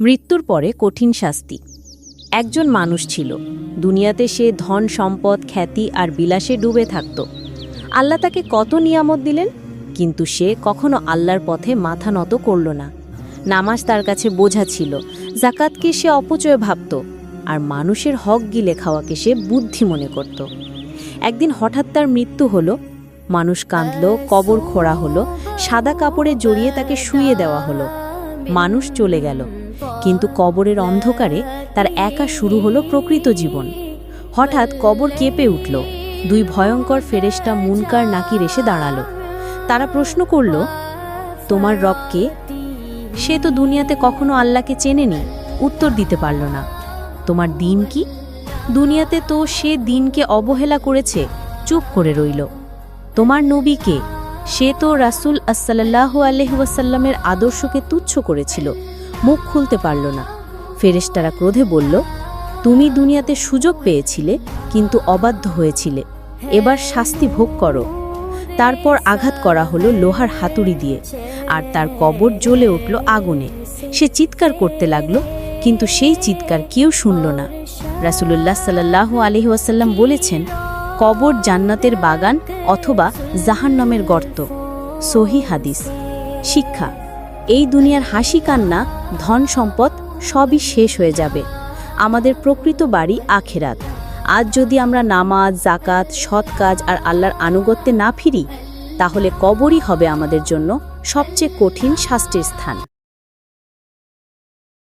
মৃত্যুর পরে কঠিন শাস্তি। একজন মানুষ ছিল। দুনিয়াতে সে ধন, সম্পদ, খ্যাতি আর বিলাসে ডুবে থাকত। আল্লাহ তাকে কত নিয়ামত দিলেন? কিন্তু সে কখনো আল্লাহর পথে মাথা নত করল না। নামাজ তার কাছে বোঝা ছিল, জাকাতকে সে অপচয় ভাবত আর মানুষের হক গিলে খাওয়াকে সে বুদ্ধি মনে করত। একদিন হঠাৎ তার মৃত্যু হলো, মানুষ কাঁদল, কবর খোঁড়া হলো, সাদা কাপড়ে জড়িয়ে তাকে শুয়ে দেওয়া হলো। মানুষ চলে গেল। কিন্তু কবরের অন্ধকারে তার একা শুরু হলো প্রকৃত জীবন। হঠাৎ কবর কেঁপে উঠল। দুই ভয়ঙ্কর ফেরেশতা মুনকার নাকির এসে দাঁড়াল। তারা প্রশ্ন করল, তোমার রবকে সে তো দুনিয়াতে কখনো আল্লাহকে চেনেনি, উত্তর দিতে পারল না। তোমার দিন কি? দুনিয়াতে তো সে দিনকে অবহেলা করেছে, চুপ করে রইল। তোমার নবীকে সে তো রাসূল আসসাল্লাহ আলহিউসাল্লামের আদর্শকে তুচ্ছ করেছিল। মুখ খুলতে পারল না। ফেরেশতারা ক্রোধে বলল, তুমি দুনিয়াতে সুযোগ পেয়েছিলে, কিন্তু অবাধ্য হয়েছিলে। এবার শাস্তি ভোগ করো। তারপর আঘাত করা হলো লোহার হাতুড়ি দিয়ে, আর তার কবর জ্বলে উঠল আগুনে। সে চিৎকার করতে লাগল, কিন্তু সেই চিৎকার কেউ শুনল না। রাসূলুল্লাহ সাল্লাহ আলহিউসাল্লাম বলেছেন, কবর জান্নাতের বাগান অথবা জাহান্নামের গর্ত। সহি হাদিস। শিক্ষা এই দুনিয়ার হাসি কান্না, ধন সম্পদ সবই শেষ হয়ে যাবে। আমাদের প্রকৃত বাড়ি আখেরাত। আজ যদি আমরা নামাজ জাকাত সৎ কাজ আর আল্লাহর আনুগত্যে না ফিরি, তাহলে কবরই হবে আমাদের জন্য সবচেয়ে কঠিন শাস্তির স্থান।